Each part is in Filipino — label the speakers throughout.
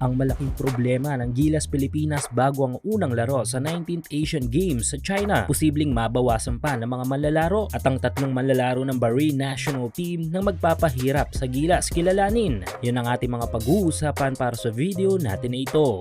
Speaker 1: ang malaking problema ng Gilas Pilipinas bago ang unang laro sa 19th Asian Games sa China. Posibleng mabawasan pa ng mga manlalaro at ang tatlong manlalaro ng Bahrain national team na magpapahirap sa Gilas kilalanin. Yan ang ating mga pag-uusapan para sa video natin na ito.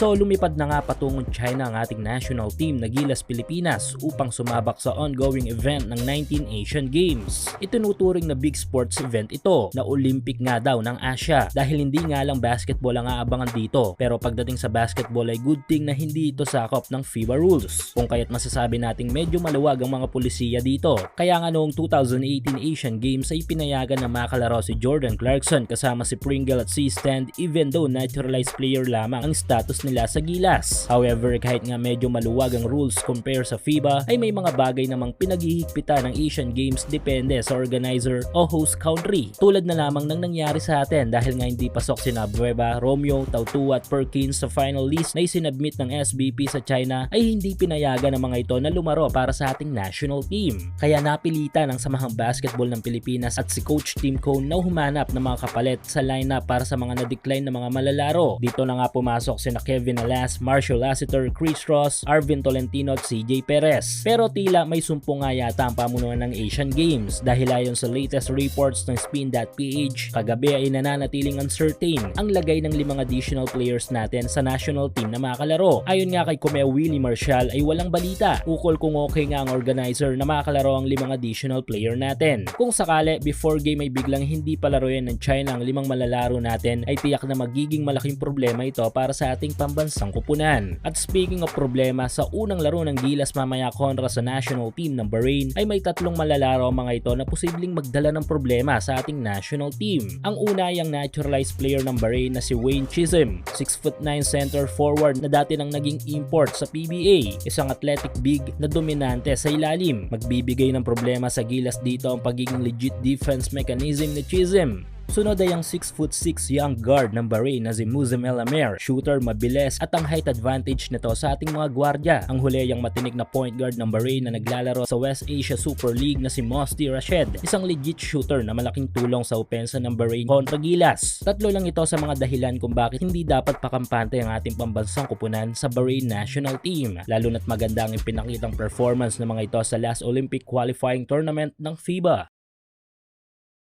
Speaker 1: So lumipad na nga patungong China ang ating national team na Gilas Pilipinas upang sumabak sa ongoing event ng 19 Asian Games. Itinuturing na big sports event ito na Olympic nga daw ng Asia dahil hindi nga lang basketball ang aabangan dito pero pagdating sa basketball ay good thing na hindi ito sakop ng FIBA rules. Kung kaya't masasabi nating medyo maluwag ang mga pulisiya dito. Kaya nga noong 2018 Asian Games ay pinayagan na makalaro si Jordan Clarkson kasama si Pringle at C-Stand even though naturalized player lamang ang status nila sa Gilas. However, kahit nga medyo maluwag ang rules compare sa FIBA, ay may mga bagay namang pinaghihigpitan ng Asian Games depende sa organizer o host country. Tulad na lamang ng nangyari sa atin dahil nga hindi pasok sina Bueva, Romeo, Tautua at Perkins sa final list na isinabmit ng SBP sa China ay hindi pinayagan ng mga ito na lumaro para sa ating national team. Kaya napilitan ng Samahang Basketball ng Pilipinas at si Coach Tim Cone na humanap ng mga kapalit sa lineup para sa mga na-decline na mga malalaro. Dito na nga pumasok sina Kevin Alas, Marshall Lassiter, Chris Ross, Arvin Tolentino at CJ Perez. Pero tila may sumpong nga yata ang pamunuan ng Asian Games dahil ayon sa latest reports ng Spin.ph, kagabi ay nananatiling uncertain ang lagay ng limang additional players natin sa national team na makakalaro. Ayon nga kay Kumea Willie Marshall ay walang balita ukol kung okay nga ang organizer na makakalaro ang limang additional player natin. Kung sakali before game ay biglang hindi palaruin ng China ang limang malalaro natin ay tiyak na magiging malaking problema ito para sa ating pambansang kupunan. At speaking of problema, sa unang laro ng Gilas mamaya kontra sa national team ng Bahrain ay may tatlong malalaro mga ito na posibleng magdala ng problema sa ating national team. Ang una ay ang naturalized player ng Bahrain na si Wayne Chisholm, 6'9 center forward na dati nang naging import sa PBA, isang athletic big na dominante sa ilalim. Magbibigay ng problema sa Gilas dito ang pagiging legit defense mechanism ni Chisholm. Sunod ay ang 6'6 young guard ng Bahrain na si Muzem El Amer, shooter mabilis at ang height advantage nito sa ating mga gwardya. Ang huli ay ang matinik na point guard ng Bahrain na naglalaro sa West Asia Super League na si Mosti Rashid, isang legit shooter na malaking tulong sa opensa ng Bahrain kontra Gilas. Tatlo lang ito sa mga dahilan kung bakit hindi dapat pakampante ang ating pambansang kupunan sa Bahrain national team, lalo na't maganda ang ipinakitang performance ng mga ito sa last Olympic qualifying tournament ng FIBA.